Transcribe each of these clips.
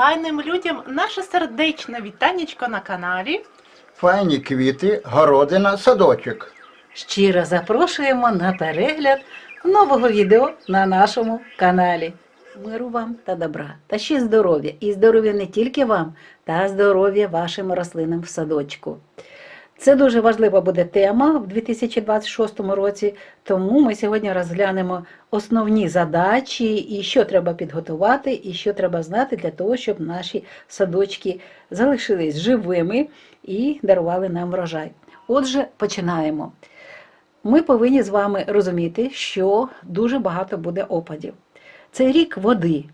файним людям наше сердечне вітанечко на каналі. Файні квіти, городина, садочок. Щиро запрошуємо на перегляд нового відео на нашому каналі. Миру вам та добра, та ще здоров'я. І здоров'я не тільки вам, та здоров'я вашим рослинам в садочку. Це дуже важлива буде тема в 2026 році, тому ми сьогодні розглянемо основні задачі і що треба підготувати, і що треба знати для того, щоб наші садочки залишились живими і дарували нам врожай. Отже, починаємо. Ми повинні з вами розуміти, що дуже багато буде опадів. Це рік води.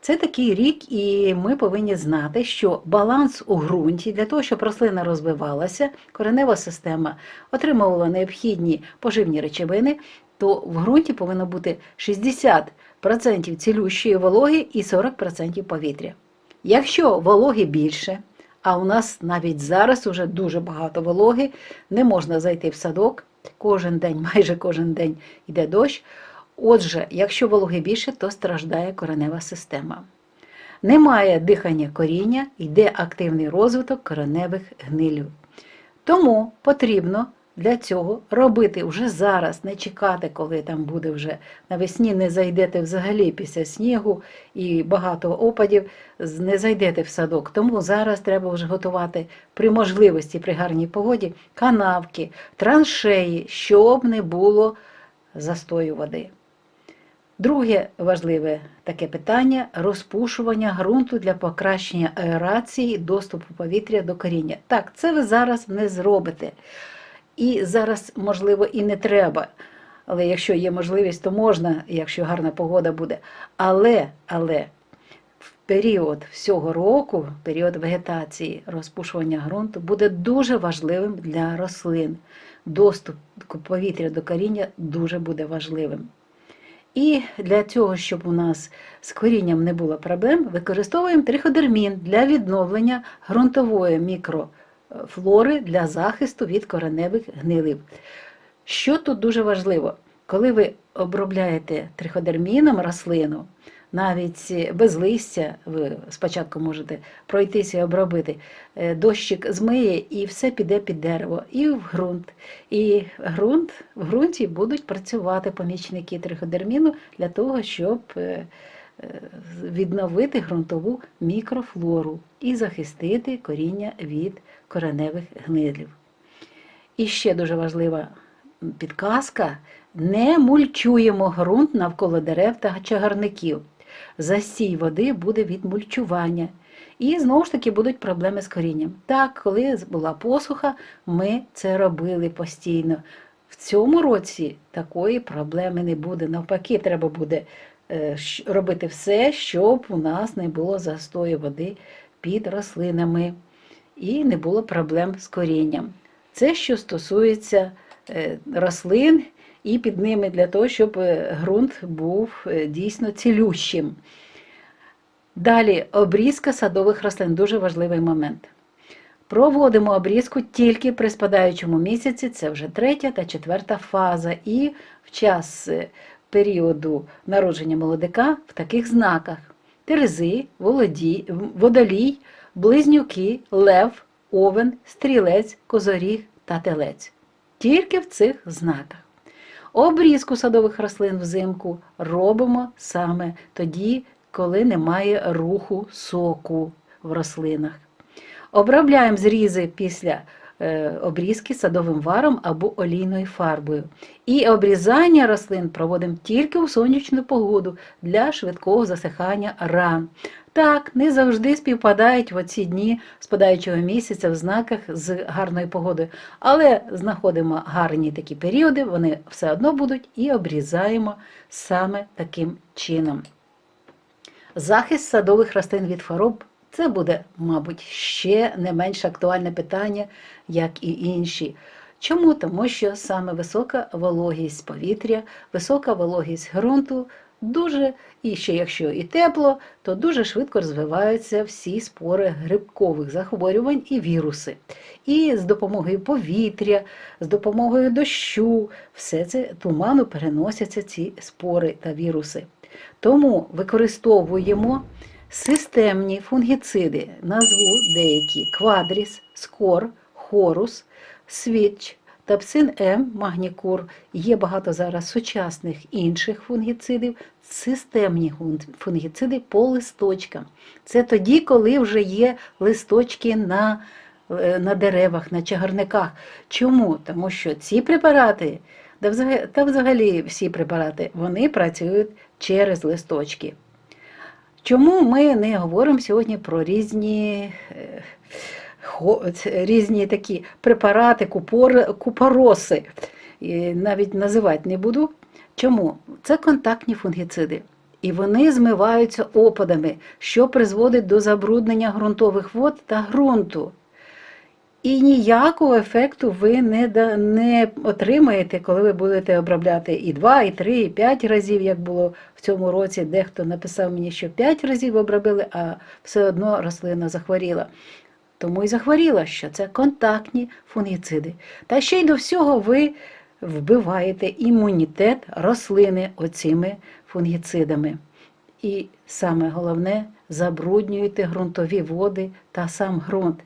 Це такий рік, і ми повинні знати, що баланс у ґрунті для того, щоб рослина розвивалася, коренева система отримувала необхідні поживні речовини, то в ґрунті повинно бути 60% цілющої вологи і 40% повітря. Якщо вологи більше, а у нас навіть зараз уже дуже багато вологи, не можна зайти в садок. Кожен день, майже кожен день йде дощ. Отже, якщо вологи більше, то страждає коренева система. Немає дихання коріння, йде активний розвиток кореневих гнилів. Тому потрібно для цього робити вже зараз, не чекати, коли там буде вже навесні, не зайдете взагалі після снігу і багато опадів, не зайдете в садок. Тому зараз треба вже готувати при можливості, при гарній погоді, канавки, траншеї, щоб не було застою води. Друге важливе таке питання розпушування ґрунту для покращення аерації, доступу повітря до коріння. Так, це ви зараз не зробите. І зараз, можливо, і не треба. Але якщо є можливість, то можна, якщо гарна погода буде. Але, але в період всього року, період вегетації, розпушування ґрунту буде дуже важливим для рослин. Доступ повітря до коріння дуже буде важливим. І для цього, щоб у нас з корінням не було проблем, використовуємо триходермін для відновлення ґрунтової мікрофлори для захисту від кореневих гнилів. Що тут дуже важливо, коли ви обробляєте триходерміном рослину, навіть без листя, ви спочатку можете пройтися і обробити, е, дощик змиє і все піде під дерево, і в ґрунт. І ґрунт, в ґрунті будуть працювати помічники триходерміну для того, щоб е, е, відновити ґрунтову мікрофлору і захистити коріння від кореневих гнилів. І ще дуже важлива підказка: не мульчуємо ґрунт навколо дерев та чагарників. Застій води буде від мульчування. І знову ж таки будуть проблеми з корінням. Так, коли була посуха, ми це робили постійно. В цьому році такої проблеми не буде. Навпаки, треба буде е, робити все, щоб у нас не було застою води під рослинами і не було проблем з корінням. Це що стосується е, рослин і під ними для того, щоб е, ґрунт був е, дійсно цілющим. Далі обрізка садових рослин дуже важливий момент. Проводимо обрізку тільки при спадаючому місяці, це вже третя та четверта фаза, і в час е, періоду народження молодика в таких знаках: Терези, володі, водолій, близнюки, лев, овен, стрілець, козоріг та телець. Тільки в цих знаках. Обрізку садових рослин взимку робимо саме тоді, коли немає руху соку в рослинах. Обробляємо зрізи після обрізки садовим варом або олійною фарбою. І обрізання рослин проводимо тільки у сонячну погоду для швидкого засихання ран. Так, не завжди співпадають в оці дні спадаючого місяця в знаках з гарною погодою, але знаходимо гарні такі періоди, вони все одно будуть і обрізаємо саме таким чином. Захист садових рослин від хвороб це буде, мабуть, ще не менш актуальне питання, як і інші. Чому? Тому що саме висока вологість повітря, висока вологість ґрунту дуже, і ще якщо і тепло, то дуже швидко розвиваються всі спори грибкових захворювань і віруси. І з допомогою повітря, з допомогою дощу, все це туману переносяться ці спори та віруси. Тому використовуємо Системні фунгіциди назву деякі квадріс, скор, хорус, свіч, тапсин М, магнікур. Є багато зараз сучасних інших фунгіцидів. Системні фунгіциди по листочкам. Це тоді, коли вже є листочки на, е, на деревах, на чагарниках. Чому? Тому що ці препарати, та взагалі всі препарати, вони працюють через листочки. Чому ми не говоримо сьогодні про різні, е, різні такі препарати, купор, купороси? Навіть називати не буду. Чому? Це контактні фунгіциди. І вони змиваються опадами, що призводить до забруднення ґрунтових вод та ґрунту. І ніякого ефекту ви не, не отримаєте, коли ви будете обробляти і 2, і 3, і 5 разів, як було в цьому році. Дехто написав мені, що 5 разів обробили, а все одно рослина захворіла. Тому і захворіла, що це контактні фунгіциди. Та ще й до всього ви вбиваєте імунітет рослини оцими фунгіцидами. І саме головне, забруднюєте ґрунтові води та сам ґрунт.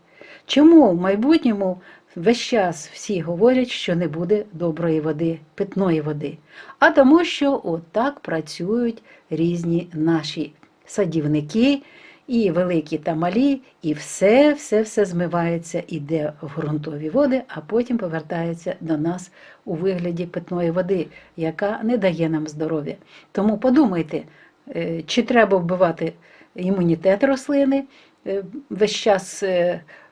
Чому в майбутньому весь час всі говорять, що не буде доброї води, питної води? А тому, що отак працюють різні наші садівники, і великі та малі, і все, все, все змивається, іде в ґрунтові води, а потім повертається до нас у вигляді питної води, яка не дає нам здоров'я. Тому подумайте, е, чи треба вбивати імунітет рослини е, весь час.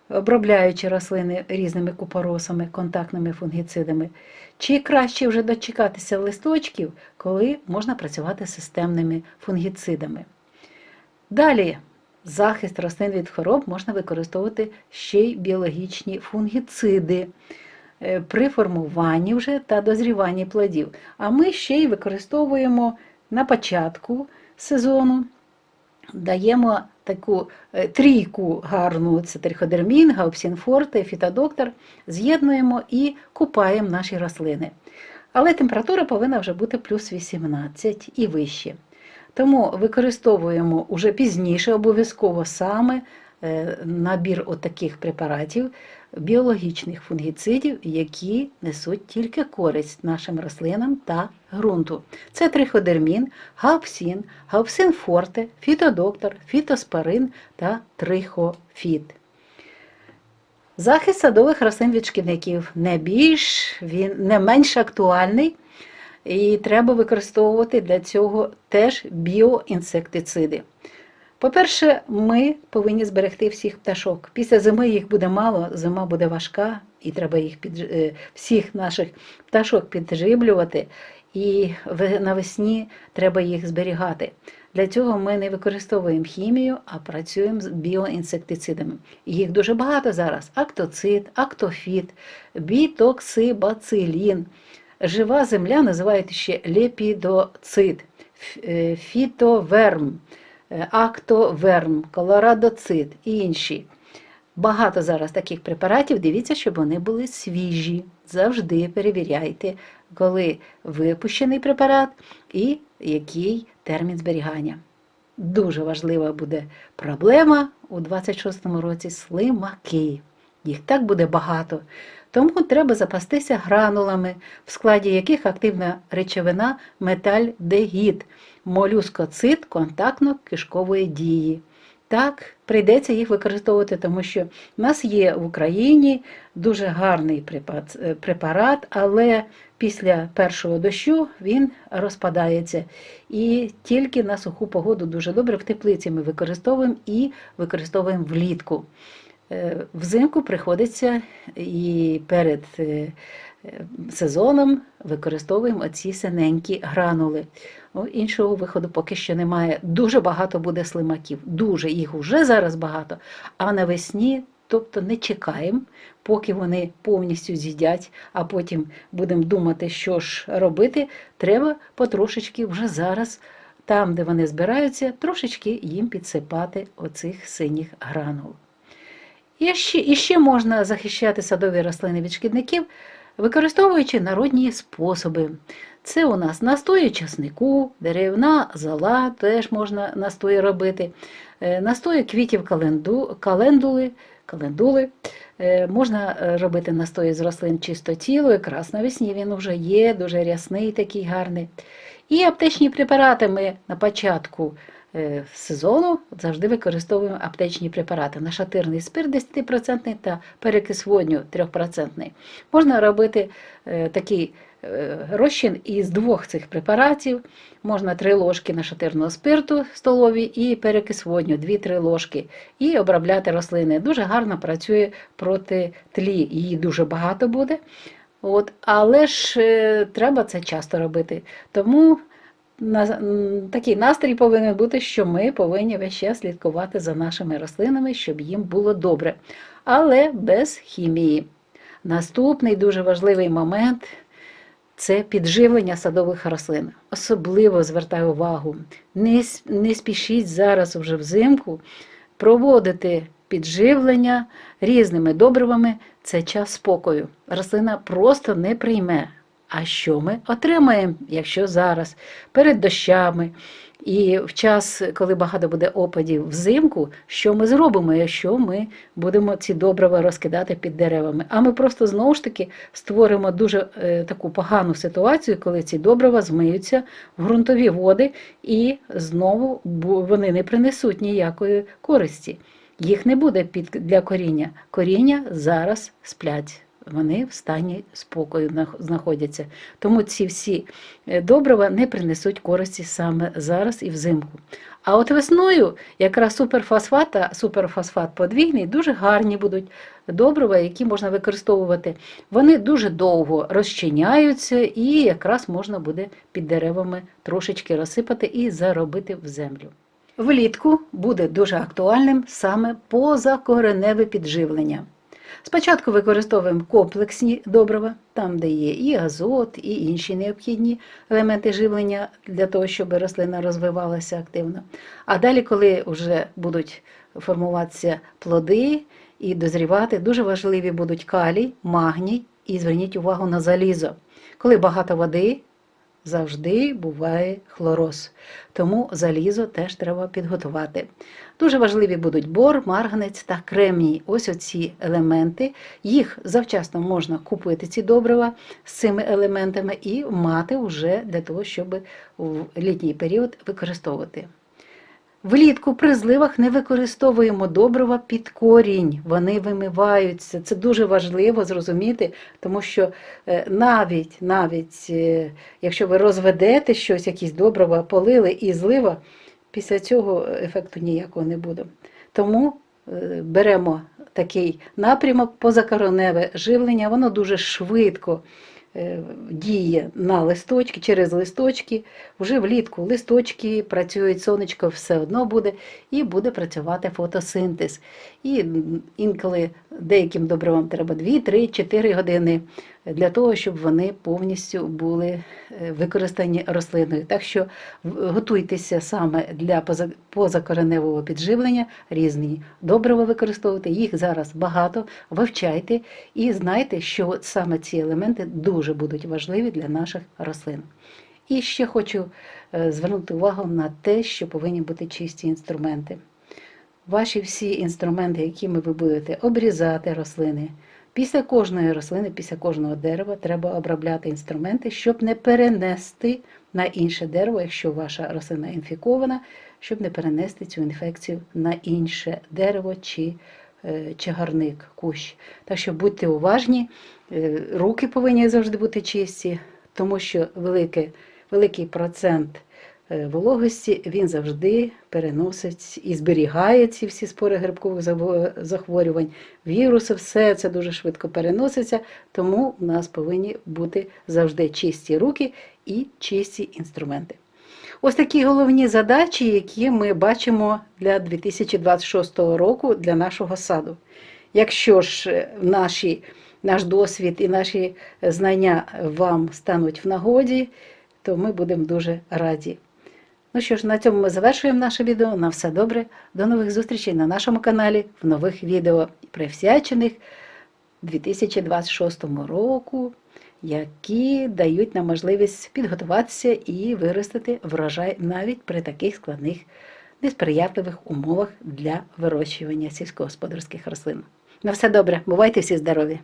Обробляючи рослини різними купоросами, контактними фунгіцидами, чи краще вже дочекатися листочків, коли можна працювати системними фунгіцидами. Далі, захист рослин від хвороб можна використовувати ще й біологічні фунгіциди е, при формуванні вже та дозріванні плодів. А ми ще й використовуємо на початку сезону даємо таку е, трійку гарну, це триходермін, гаупсінфорте, фітодоктор, з'єднуємо і купаємо наші рослини. Але температура повинна вже бути плюс 18 і вище. Тому використовуємо уже пізніше обов'язково саме набір отаких препаратів, біологічних фунгіцидів, які несуть тільки користь нашим рослинам та ґрунту. Це триходермін, гаупсін, гаупсин форте, фітодоктор, фітоспорин та трихофіт. Захист садових рослин від шкідників не більш, він не менш актуальний, і треба використовувати для цього теж біоінсектициди. По-перше, ми повинні зберегти всіх пташок. Після зими їх буде мало, зима буде важка, і треба їх під, е, всіх наших пташок підживлювати. І навесні треба їх зберігати. Для цього ми не використовуємо хімію, а працюємо з біоінсектицидами. Їх дуже багато зараз: актоцид, актофіт, бітоксибацилін. Жива земля називають ще лепідоцид, е, фітоверм, актоверм, колорадоцид і інші. Багато зараз таких препаратів. Дивіться, щоб вони були свіжі. Завжди перевіряйте, коли випущений препарат і який термін зберігання. Дуже важлива буде проблема у 26-му році слимаки. Їх так буде багато. Тому треба запастися гранулами, в складі яких активна речовина метальдегід, молюскоцит контактно-кишкової дії. Так, прийдеться їх використовувати, тому що в нас є в Україні дуже гарний е, препарат, але після першого дощу він розпадається. І тільки на суху погоду дуже добре в теплиці ми використовуємо і використовуємо влітку. Е, Взимку приходиться і перед е, сезоном використовуємо оці синенькі гранули. О, іншого виходу поки що немає. Дуже багато буде слимаків. Дуже їх уже зараз багато. А навесні, тобто не чекаємо, поки вони повністю з'їдять, а потім будемо думати, що ж робити. Треба потрошечки вже зараз, там, де вони збираються, трошечки їм підсипати оцих синіх гранул. І ще, і ще можна захищати садові рослини від шкідників, використовуючи народні способи. Це у нас настої часнику, деревна зола, теж можна настої робити. Е, Настої квітів календу, календули, календули. Е, Можна е, робити настої з рослин чистотіло, якраз навесні він вже є, дуже рясний, такий гарний. І аптечні препарати ми на початку сезону завжди використовуємо аптечні препарати. Нашатирний спирт 10% та перекис водню 3%. Можна робити е, такий е, розчин із двох цих препаратів. Можна 3 ложки нашатирного спирту столові і перекис водню 2-3 ложки. І обробляти рослини. Дуже гарно працює проти тлі. Її дуже багато буде. От, але ж е, треба це часто робити. Тому такий настрій повинен бути, що ми повинні весь час слідкувати за нашими рослинами, щоб їм було добре, але без хімії. Наступний дуже важливий момент це підживлення садових рослин. Особливо звертаю увагу, не, спішіть зараз вже взимку проводити підживлення різними добривами. Це час спокою. Рослина просто не прийме. А що ми отримаємо, якщо зараз перед дощами і в час, коли багато буде опадів взимку, що ми зробимо, якщо ми будемо ці добрива розкидати під деревами? А ми просто знову ж таки створимо дуже е, таку погану ситуацію, коли ці добрива змиються в ґрунтові води і знову вони не принесуть ніякої користі. Їх не буде під для коріння. Коріння зараз сплять. Вони в стані спокою знаходяться. Тому ці всі е, добрива не принесуть користі саме зараз і взимку. А от весною якраз суперфосфат та суперфосфат подвійний дуже гарні будуть добрива, які можна використовувати. Вони дуже довго розчиняються і якраз можна буде під деревами трошечки розсипати і заробити в землю. Влітку буде дуже актуальним саме позакореневе підживлення. Спочатку використовуємо комплексні добрива, там, де є і азот, і інші необхідні елементи живлення для того, щоб рослина розвивалася активно. А далі, коли вже будуть формуватися плоди і дозрівати, дуже важливі будуть калій, магній і зверніть увагу на залізо. Коли багато води, завжди буває хлороз. Тому залізо теж треба підготувати. Дуже важливі будуть бор, марганець та кремній. Ось оці елементи. Їх завчасно можна купити, ці добрива з цими елементами, і мати вже для того, щоб в літній період використовувати. Влітку при зливах не використовуємо добрива під корінь, вони вимиваються. Це дуже важливо зрозуміти, тому що е, навіть, навіть е, якщо ви розведете щось, якісь добрива полили і злива, після цього ефекту ніякого не буде. Тому е, беремо такий напрямок позакороневе живлення, воно дуже швидко діє на листочки, через листочки. Вже влітку листочки працюють, сонечко все одно буде, і буде працювати фотосинтез. І інколи деяким добривам треба 2, 3, 4 години для того, щоб вони повністю були е, використані рослиною. Так що готуйтеся саме для позакореневого підживлення, різні добрива використовувати. Їх зараз багато, вивчайте і знайте, що от саме ці елементи дуже будуть важливі для наших рослин. І ще хочу е, звернути увагу на те, що повинні бути чисті інструменти. Ваші всі інструменти, якими ви будете обрізати рослини. Після кожної рослини, після кожного дерева треба обробляти інструменти, щоб не перенести на інше дерево, якщо ваша рослина інфікована, щоб не перенести цю інфекцію на інше дерево чи е, чагарник, кущ. Так що будьте уважні, е, руки повинні завжди бути чисті, тому що велике, великий процент вологості він завжди переносить і зберігає ці всі спори грибкових захворювань, віруси, все це дуже швидко переноситься, тому у нас повинні бути завжди чисті руки і чисті інструменти. Ось такі головні задачі, які ми бачимо для 2026 року для нашого саду. Якщо ж е, наші, наш досвід і наші знання вам стануть в нагоді, то ми будемо дуже раді. Ну що ж, на цьому ми завершуємо наше відео. На все добре. До нових зустрічей на нашому каналі в нових відео, присвячених 2026 року які дають нам можливість підготуватися і виростити врожай навіть при таких складних, несприятливих умовах для вирощування сільськогосподарських рослин. На все добре, бувайте всі здорові!